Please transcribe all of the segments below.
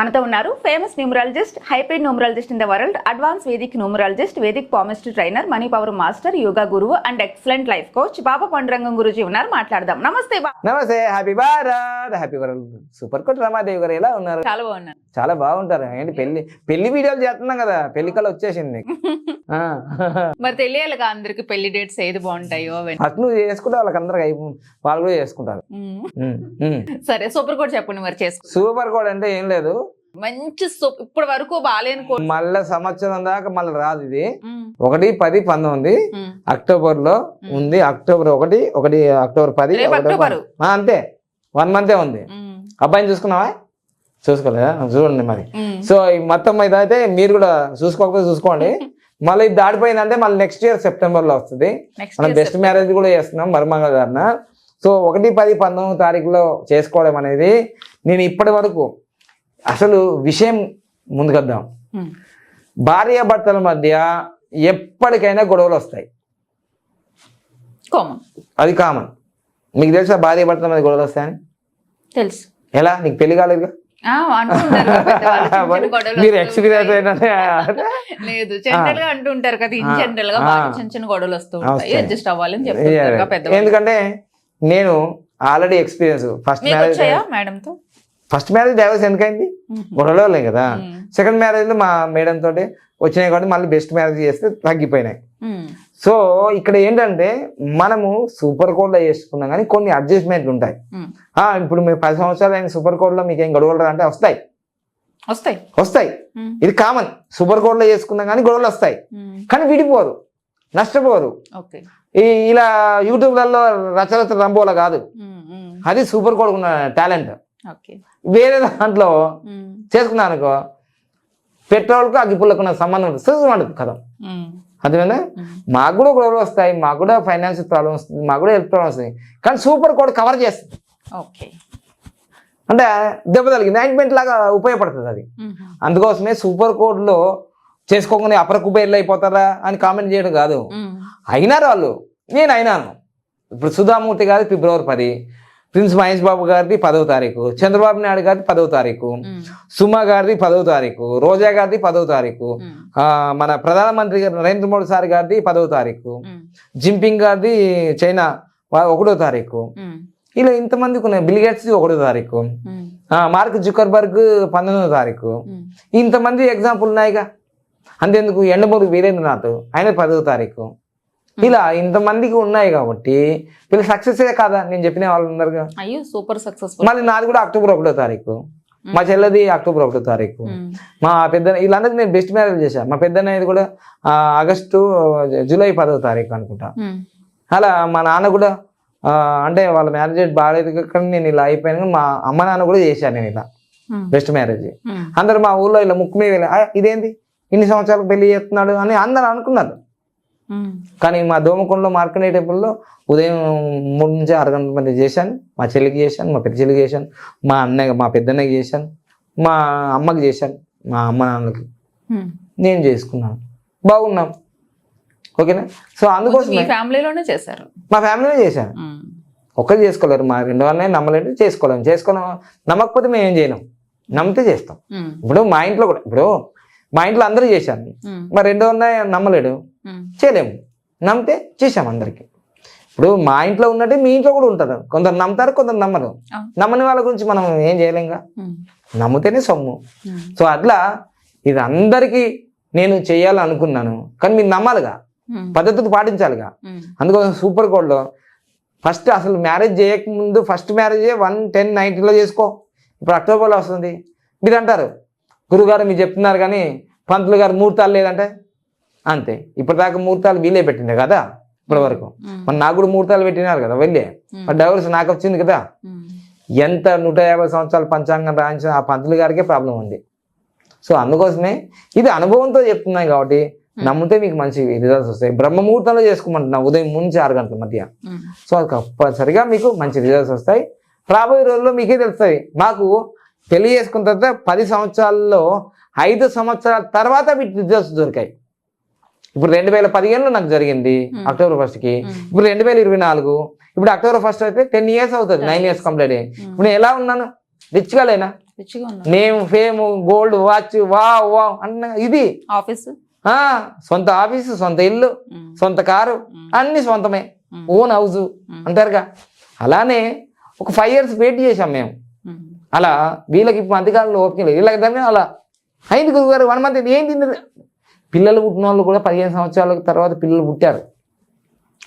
మనతో ఉన్నారు famous numerologist high paid numerologist in the world advance Vedic numerologist Vedic palmist trainer money power master yoga గురువు and excellent life coach Baba Pandurangam Guruji ఉన్నారు. మాట్లాడదాం. నమస్తే నమస్తే happy Bharat happy world super code Ramadevi garu ఎలా ఉన్నారు? చాలా బాగున్నాను చాలా బాగుంటారు. ఏంటి పెళ్ళి పెళ్ళి వీడియోలు చేస్తున్నాం కదా పెళ్ళి కళ వచ్చేసింది. మరి తెలియాలిగా అందరికి పెళ్ళి డేట్స్ ఏది బాగుంటాయో ఫస్ట్ నువ్వు చేసుకుంటే వాళ్ళకి అందరికి వాళ్ళు కూడా చేసుకుంటారు. సరే సూపర్ కోడ్ చెప్పండి మరి చేసుకో. సూపర్ కోడ్ అంటే ఏం లేదు. మంచి సూప్ ఇప్పటి వరకు బాగాలేని మళ్ళా సంవత్సరం దాకా మళ్ళీ రాదు ఇది. ఒకటి పది పంతొమ్మిది మ్మ్. అక్టోబర్లో ఉంది. అక్టోబర్ ఒకటి ఒకటి అక్టోబర్ పది అంతే. వన్ మంతే ఉంది. అబ్బాయిని చూసుకున్నావా? చూసుకోలేదా? చూడండి మరి. సో ఈ మొత్తం మీద అయితే మీరు కూడా చూసుకోకపోతే చూసుకోండి. మళ్ళీ ఇది దాటిపోయిందంటే మళ్ళీ నెక్స్ట్ ఇయర్ సెప్టెంబర్లో వస్తుంది మనం బెస్ట్ మ్యారేజ్ కూడా చేస్తున్నాం మరుమంగ గారిన సో ఒకటి పది పంతొమ్మిది తారీఖులో చేసుకోవడం అనేది నేను ఇప్పటి వరకు అసలు విషయం ముందుకొద్దాం. భార్యాభర్తల మధ్య ఎప్పటికైనా గొడవలు వస్తాయి. కామన్. అది కామన్. మీకు తెలుసా భార్యాభర్తల మధ్య గొడవలు వస్తాయని? తెలుసు. ఎలా? నీకు పెళ్ళి కాలేదు మీరు ఎక్స్పీరియన్స్ ఉంటాయి. ఏంటంటే లేదు జనరల్గా అంటుంటారు కదా ఇన్ ఆ, జనరల్గా ఆ. బాగా చిన్న చిన్న గొడవలు వస్తూ ఉంటాయి. అడ్జస్ట్ అవ్వాలని ఎందుకంటే నేను ఆల్రెడీ ఎక్స్పీరియన్స్ ఫస్ట్ మ్యారేజ్ వచ్చాయా మేడం తో? ఫస్ట్ మ్యారేజ్ డైవర్స్ ఎందుకైంది? గొడవలో లేదు కదా. సెకండ్ మ్యారేజ్లో మా మేడం తోటి వచ్చినాయి కాబట్టి మళ్ళీ బెస్ట్ మ్యారేజ్ చేస్తే తగ్గిపోయినాయి. సో ఇక్కడ ఏంటంటే మనము సూపర్ కోడ్లో చేసుకున్నాం కానీ కొన్ని అడ్జస్ట్మెంట్లు ఉంటాయి. ఇప్పుడు మీరు పది సంవత్సరాలు అయిన సూపర్ కోడ్లో మీకు ఏం గొడవలు అంటే వస్తాయి. వస్తాయి. వస్తాయి. ఇది కామన్. సూపర్ కోడ్లో చేసుకున్నాం కానీ గొడవలు వస్తాయి. కానీ విడిపోరు. నష్టపోరు. ఈ ఇలా యూట్యూబ్లలో రచరచ రంబోలా కాదు. అది సూపర్ కోడ్ ఉన్న టాలెంట్. వేరే దాంట్లో. చేసుకున్నాను అనుకో పెట్రోల్కు అగ్గిపుల్లకు ఉన్న సంబంధం ఉంటుంది. సుఖం కదా. అర్థమైందా? మ్మ్. మాకు కూడా గొడవలు వస్తాయి మాకు కూడా ఫైనాన్షియల్ ప్రాబ్లమ్ వస్తుంది మాకు కూడా హెల్త్ ప్రాబ్లమ్ వస్తాయి. కానీ సూపర్ కోడ్ కవర్ చేస్తుంది ఓకే. అంటే దెబ్బ తగిలింది. నైట్మెంట్ లాగా ఉపయోగపడుతుంది అది. అందుకోసమే సూపర్ కోడ్లో చేసుకోకుండా అపర కుబేర్లు అయిపోతారా అని కామెంట్ చేయడం కాదు. అయినారు వాళ్ళు. నేను అయినాను. ఇప్పుడు సుధామూర్తి గారి ఫిబ్రవరి పది ప్రిన్స్ మహేష్ బాబు గారిది పదవ తారీఖు చంద్రబాబు నాయుడు గారిది పదవ తారీఖు. సుమ గారిది పదవ తారీఖు రోజా గారిది పదవ తారీఖు మన ప్రధానమంత్రి గారు నరేంద్ర మోడీ సార్ గారిది పదవ తారీఖు. జింపింగ్ గారిది చైనా ఒకటో తారీఖు. ఇలా ఇంతమందికి ఉన్నాయి. బిల్ గేట్స్ ఒకటో తారీఖు. మార్క్ జుకర్బర్గ్ పంతొమ్మిదో తారీఖు. ఇంతమంది ఎగ్జాంపుల్ ఉన్నాయిగా. అంతేందుకు? ఎండమూరి వీరేంద్రనాథ్. ఆయన పదవ తారీఖు. ఇలా ఇంతమందికి ఉన్నాయి కాబట్టి వీళ్ళు సక్సెస్ కాదా? నేను చెప్పిన వాళ్ళందరిగా అయ్యో సూపర్ సక్సెస్ఫుల్ మళ్ళీ నాది కూడా అక్టోబర్ ఒకటో తారీఖు. మా చెల్లెది అక్టోబర్ ఒకటో తారీఖు. మా పెద్ద వీళ్ళందరికీ నేను బెస్ట్ మ్యారేజ్ చేశాను మా పెద్ద అనేది కూడా ఆగస్టు జూలై పదవ తారీఖు అనుకుంటా. అలా మా నాన్న కూడా అంటే వాళ్ళ మ్యారేజ్ డేట్ బాగాలేదు కానీ నేను ఇలా అయిపోయాను. మా అమ్మ నాన్న కూడా చేశాను నేను ఇలా బెస్ట్ మ్యారేజ్ అందరు మా ఊర్లో ఇలా ముక్కు మీద వెళ్ళి, "ఆ, ఇదేంది? ఇన్ని సంవత్సరాలకు పెళ్ళి చేస్తున్నాడు అని అందరు అనుకున్నారు. కానీ మా దోమకొండలో మార్కండే టెంపుల్లో ఉదయం మూడు నుంచి ఆరు గంటల మధ్య చేశాను. మా చెల్లికి చేశాను మా పెద్ద చెల్లికి చేశాను మా అన్నయ్య మా పెద్దన్నయ్యకి చేశాను మా అమ్మకి చేశాను మా అమ్మ నాన్నకి నేను చేసుకున్నాను. బాగున్నాం. ఓకేనా? సో మీ అందుకోసమే ఫ్యామిలీలోనే చేశారు. మా ఫ్యామిలీలో చేశాను. ఒక్కరు చేసుకోలేరు. మా రెండు వాళ్ళని నమ్మలేదు చేసుకోలేము. చేసుకోలేం నమ్మకపోతే మేము ఏం చేయలేం. నమ్మితే చేస్తాం. ఇప్పుడు మా ఇంట్లో కూడా ఇప్పుడు మా ఇంట్లో అందరూ చేశాను. మరి రెండో ఉన్నాయి నమ్మలేడు. మ్మ్. చేయలేము. నమ్మితే చేసాం అందరికి. ఇప్పుడు మా ఇంట్లో ఉన్నట్టే మీ ఇంట్లో కూడా ఉంటారు. కొందరు నమ్ముతారు కొందరు నమ్మరు. నమ్మని వాళ్ళ గురించి మనం ఏం చేయలేంగా మ్మ్. నమ్మితేనే సొమ్ము. మ్మ్. సో అట్లా ఇది అందరికీ నేను చేయాలనుకున్నాను. కానీ మీరు నమ్మాలిగా. మ్మ్. పద్ధతులు పాటించాలిగా. అందుకోసం సూపర్ కోడ్లో ఫస్ట్ అసలు మ్యారేజ్ చేయకముందు ఫస్ట్ మ్యారేజ్ వన్ టెన్ నైన్టీలో చేసుకో. ఇప్పుడు అక్టోబర్లో వస్తుంది. మీరు అంటారు గురుగారు మీరు చెప్తున్నారు కానీ పంతులు గారు ముహూర్తాలు లేదంటే అంతే. ఇప్పటిదాకా ముహూర్తాలు వీలే పెట్టిండే కదా ఇప్పటి వరకు. మరి నాకు కూడా ముహూర్తాలు పెట్టినారు కదా వెళ్ళే. మరి డైవర్స్ నాకు వచ్చింది కదా. ఎంత నూట యాభై సంవత్సరాలు పంచాంగం రాయించిన ఆ పంతులు గారికే ప్రాబ్లం ఉంది. సో అందుకోసమే ఇది అనుభవంతో చెప్తున్నాయి కాబట్టి నమ్మితే మీకు మంచి రిజల్ట్స్ వస్తాయి. బ్రహ్మ ముహూర్తంలో చేసుకోమంటున్నా ఉదయం నుంచి ఆరు గంటల మధ్య. సో అది కంపల్సరిగా మీకు మంచి రిజల్ట్స్ వస్తాయి. రాబోయే రోజుల్లో మీకే తెలుస్తుంది మాకు పెళ్ళి చేసుకున్న తర్వాత పది సంవత్సరాల్లో ఐదు సంవత్సరాల తర్వాత వీటి రిజల్ట్స్ దొరికాయి. ఇప్పుడు రెండు వేల పదిహేనులో నాకు జరిగింది Hmm. అక్టోబర్ ఫస్ట్కి Hmm. ఇప్పుడు రెండు వేల ఇరవై నాలుగు ఇప్పుడు అక్టోబర్ ఫస్ట్ అయితే టెన్ ఇయర్స్ అవుతుంది నైన్ ఇయర్స్ కంప్లీట్ అయ్యి. Hmm. ఇప్పుడు నేను ఎలా ఉన్నాను? రిచ్గా లేనా? నేమ్ ఫేమ్ గోల్డ్ వాచ్ వా వా అన్న ఇది. ఆఫీస్? ఆ సొంత ఆఫీసు సొంత ఇల్లు సొంత కారు అన్ని సొంతమే. ఓన్ హౌస్ అంటారుగా. అలానే ఒక ఫైవ్ ఇయర్స్ వెయిట్ చేసాం మేము. అలా వీళ్ళకి ఇప్పుడు మధ్యకాలంలో ఓపిక లేదు. వీళ్ళకి అలా. అయింది గురుగారు వన్ మంత్ ఏంటి పిల్లలు పుట్టిన వాళ్ళు కూడా పదిహేను సంవత్సరాల తర్వాత పిల్లలు పుట్టారు.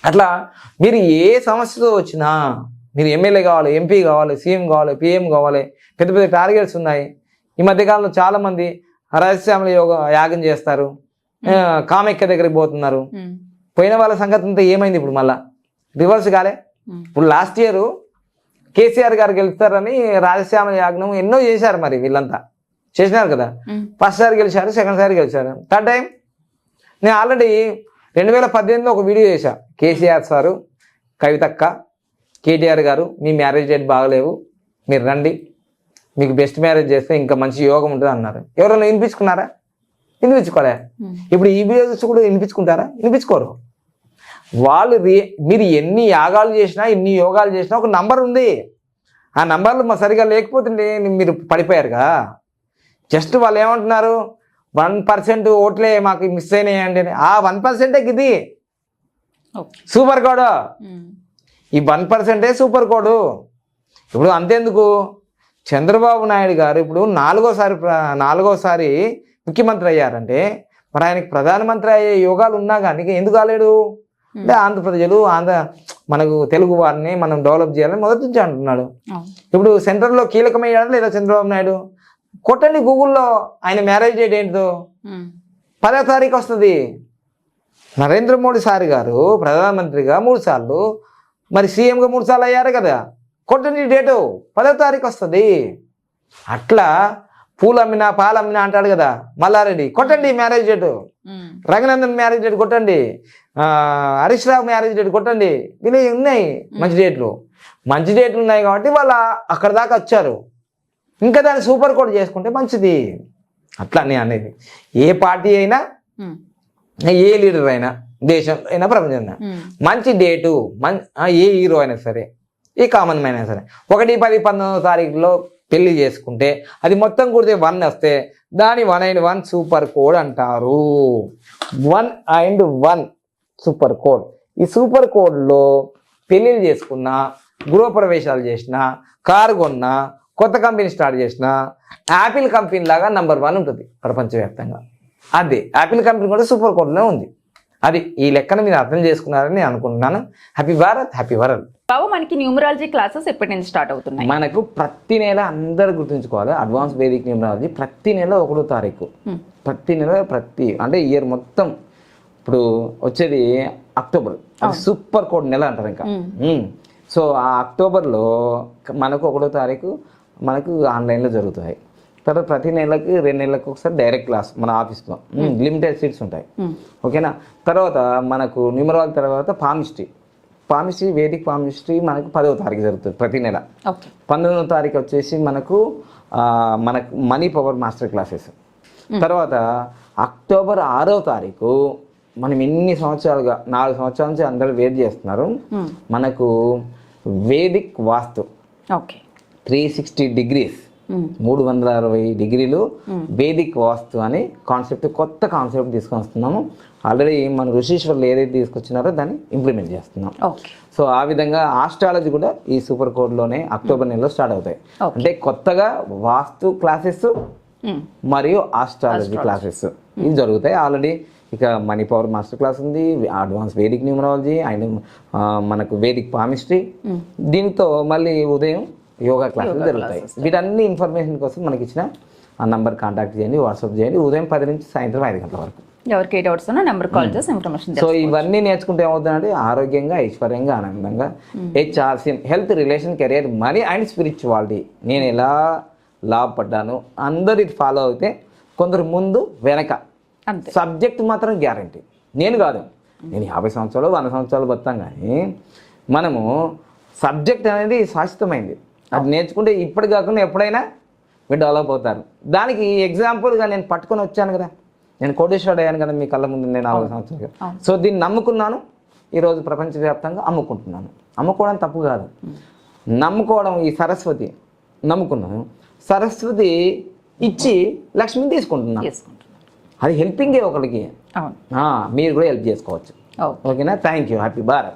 అట్లా మీరు ఏ సమస్యతో వచ్చినా మీరు ఎమ్మెల్యే కావాలి ఎంపీ కావాలి సీఎం కావాలి పిఎం కావాలి పెద్ద పెద్ద టార్గెట్స్ ఉన్నాయి. ఈ మధ్యకాలంలో చాలా మంది రహస్యాముల యోగ యాగం చేస్తారు. కామెక్క దగ్గరికి పోతున్నారు. పోయిన వాళ్ళ సంగతి అంతా ఏమైంది ఇప్పుడు మళ్ళా? రివర్స్ కాలే. ఇప్పుడు లాస్ట్ ఇయర్ కేసీఆర్ గారు గెలుస్తారని రాజశ్యామ యాజ్ఞం ఎన్నో చేశారు మరి వీళ్ళంతా. చేసినారు కదా. ఫస్ట్ సారి గెలిచారు సెకండ్ సారి గెలిచారు. థర్డ్ టైం నేను ఆల్రెడీ రెండు వేల పద్దెనిమిదిలో ఒక వీడియో చేశా. కేసీఆర్ సారు కవితక్క కేటీఆర్ గారు మీ మ్యారేజ్ డేట్ బాగలేవు మీరు రండి మీకు బెస్ట్ మ్యారేజ్ చేస్తే ఇంకా మంచి యోగం ఉంటుంది అన్నారు. ఎవరైనా వినిపించుకున్నారా? వినిపించుకోలే. ఇప్పుడు ఈ వీడియోస్ కూడా వినిపించుకుంటారా? వినిపించుకోరు. వాళ్ళు రి- మీరు ఎన్ని యాగాలు చేసినా ఎన్ని యోగాలు చేసినా ఒక నంబర్ ఉంది. ఆ నంబర్లు మా సరిగా లేకపోతుంటే మీరు పడిపోయారుగా. జస్ట్ వాళ్ళు ఏమంటున్నారు? వన్ పర్సెంట్ ఓట్లే మాకు మిస్ అయినాయండి. ఆ వన్ పర్సెంటే ఇది ఓకే. Super code. ఈ వన్ పర్సెంటే సూపర్ కోడు. ఇప్పుడు అంతేందుకు? చంద్రబాబు నాయుడు గారు ఇప్పుడు నాలుగోసారి నాలుగోసారి ముఖ్యమంత్రి అయ్యారంటే మరి ఆయనకి ప్రధానమంత్రి అయ్యే యోగాలు ఉన్నా కానీ ఎందుకు కాలేడు? అంటే ఆంధ్ర ప్రజలు ఆంధ్ర మనకు తెలుగు వారిని మనం డెవలప్ చేయాలని మొదటి నుంచి అంటున్నాడు. ఇప్పుడు సెంటర్లో కీలకమయ్యాడు లేదా చంద్రబాబు నాయుడు? కొట్టండి గూగుల్లో ఆయన మ్యారేజ్ డేట్ ఏంటిదో. పదో తారీఖు వస్తుంది. నరేంద్ర మోడీ సార్ గారు ప్రధానమంత్రిగా మూడు సార్లు మరి సీఎంగా మూడు సార్లు అయ్యారు కదా. కొట్టండి డేటు పదో తారీఖు వస్తుంది. అట్లా పూలు అమ్మినా పాలు అమ్మినా అంటాడు కదా మల్లారెడ్డి. కొట్టండి marriage date. Ranganandan marriage date కొట్టండి. హరీష్ రావు మ్యారేజ్ డేట్ కొట్టండి. వీళ్ళు ఉన్నాయి మంచి డేట్లు. మంచి డేట్లు ఉన్నాయి కాబట్టి వాళ్ళు అక్కడ దాకా వచ్చారు. ఇంకా దాన్ని సూపర్ కోడ్ చేసుకుంటే మంచిది. అట్లా నేను అనేది. ఏ పార్టీ అయినా ఏ లీడర్ అయినా దేశం అయినా ప్రపంచం మంచి డేటు మన్ ఏ హీరో అయినా సరే ఏ కామన్ మ్యాన్ అయినా సరే ఒకటి పది పంతొమ్మిదో తారీఖులో పెళ్ళి చేసుకుంటే అది మొత్తం కుడితే వన్ వస్తే దాని one and one super code అంటారు. One and one super code. ఈ సూపర్ కోడ్లో పెళ్ళిళ్ళు చేసుకున్నా గృహప్రవేశాలు చేసినా కారు కొన్నా కొత్త కంపెనీ స్టార్ట్ చేసినా యాపిల్ కంపెనీ లాగా నంబర్ వన్ ఉంటుంది ప్రపంచవ్యాప్తంగా. అదే యాపిల్ కంపెనీ కూడా సూపర్ కోడ్లో ఉంది. అది ఈ లెక్కన మీరు అర్థం చేసుకున్నారని నేను అనుకుంటున్నాను. Happy Bharat happy world. బాబు మనకి న్యూమరాలజీ క్లాసెస్ ఎప్పటి నుంచి స్టార్ట్ అవుతున్నాయి? మనకు ప్రతి నెల అందరు గుర్తుంచుకోవాలి అడ్వాన్స్ వేదిక న్యూమరాలజీ ప్రతి నెల ఒకటో తారీఖు. ప్రతి నెల ప్రతి అంటే ఇయర్ మొత్తం ఇప్పుడు వచ్చేది అక్టోబర్. అది సూపర్ కోడ్ నెల అంటారు ఇంకా. సో ఆ అక్టోబర్లో మనకు ఒకటో తారీఖు మనకు ఆన్లైన్లో జరుగుతాయి. తర్వాత ప్రతి నెలకి రెండు నెలలకు ఒకసారి డైరెక్ట్ క్లాస్ మన ఆఫీస్లో. లిమిటెడ్ సీట్స్ ఉంటాయి. ఓకేనా? తర్వాత మనకు న్యూమరాలజీ తర్వాత పామిస్ట్రీ. పామిస్ట్రీ వేదిక్ పామిస్ట్రీ మనకు పదవ తారీఖు జరుగుతుంది ప్రతి నెల. పంతొమ్మిదవ తారీఖు వచ్చేసి మనకు మనకు మనీ పవర్ మాస్టర్ క్లాసెస్. తర్వాత అక్టోబర్ ఆరో తారీఖు మనం ఎన్ని సంవత్సరాలుగా నాలుగు సంవత్సరాల నుంచి అందరూ వెయిట్ చేస్తున్నారు. మనకు Vedic vastu. Okay. Three sixty degrees. మూడు వందల అరవై డిగ్రీలు వేదిక్ వాస్తు అని కాన్సెప్ట్ కొత్త కాన్సెప్ట్ తీసుకొని వస్తున్నాము ఆల్రెడీ మన ఋషీశ్వర్లు ఏదైతే తీసుకొచ్చినారో దాన్ని ఇంప్లిమెంట్ చేస్తున్నాం. సో ఆ విధంగా ఆస్ట్రాలజీ కూడా ఈ సూపర్ కోడ్లోనే అక్టోబర్ నెలలో స్టార్ట్ అవుతాయి. అంటే కొత్తగా వాస్తు క్లాసెస్ మరియు ఆస్ట్రాలజీ క్లాసెస్ ఇవి జరుగుతాయి. ఆల్రెడీ ఇక మనీ పవర్ మాస్టర్ క్లాస్ ఉంది అడ్వాన్స్ వేదిక్ న్యూమరాలజీ అండ్ మనకు వేదిక్ పామిస్ట్రీ దీంతో మళ్ళీ ఉదయం యోగా క్లాసులు జరుగుతాయి. వీటన్ని ఇన్ఫర్మేషన్ కోసం మనకి ఇచ్చిన ఆ నంబర్ కాంటాక్ట్ చేయండి వాట్సాప్ చేయండి. ఉదయం పది నుంచి సాయంత్రం ఐదు గంటల వరకు. ఎవరికి ఏ డౌట్స్ ఉన్నా నెంబర్ కాల్ చేసి ఇన్ఫర్మేషన్ సో ఇవన్నీ నేర్చుకుంటే ఏమవుతుందంటే ఆరోగ్యంగా ఐశ్వర్యంగా ఆనందంగా HRCM health relation career money and spirituality. నేను ఎలా లాభపడ్డాను అందరు ఇది ఫాలో అయితే కొందరు ముందు వెనక. సబ్జెక్ట్ మాత్రం గ్యారంటీ. నేను కాదు. నేను యాభై సంవత్సరాలు వంద సంవత్సరాలు బతాం కానీ మనము సబ్జెక్ట్ అనేది శాశ్వతమైంది. అది నేర్చుకుంటే ఇప్పటి కాకుండా ఎప్పుడైనా మీరు డెవలప్ అవుతారు. దానికి ఎగ్జాంపుల్గా నేను పట్టుకొని వచ్చాను కదా. నేను కోటేశ్వరుడు అయ్యాను కదా మీ కళ్ళ ముందు నేను నాలుగు సంవత్సరాలు సో దీన్ని నమ్ముకున్నాను. ఈరోజు ప్రపంచవ్యాప్తంగా అమ్ముకుంటున్నాను. అమ్ముకోవడం తప్పు కాదు. నమ్ముకోవడం ఈ సరస్వతి నమ్ముకున్నాను. సరస్వతి ఇచ్చి లక్ష్మిని తీసుకుంటున్నాను అది హెల్పింగే ఒకరికి మీరు కూడా హెల్ప్ చేసుకోవచ్చు. ఓకే. ఓకేనా? Thank you happy Bharat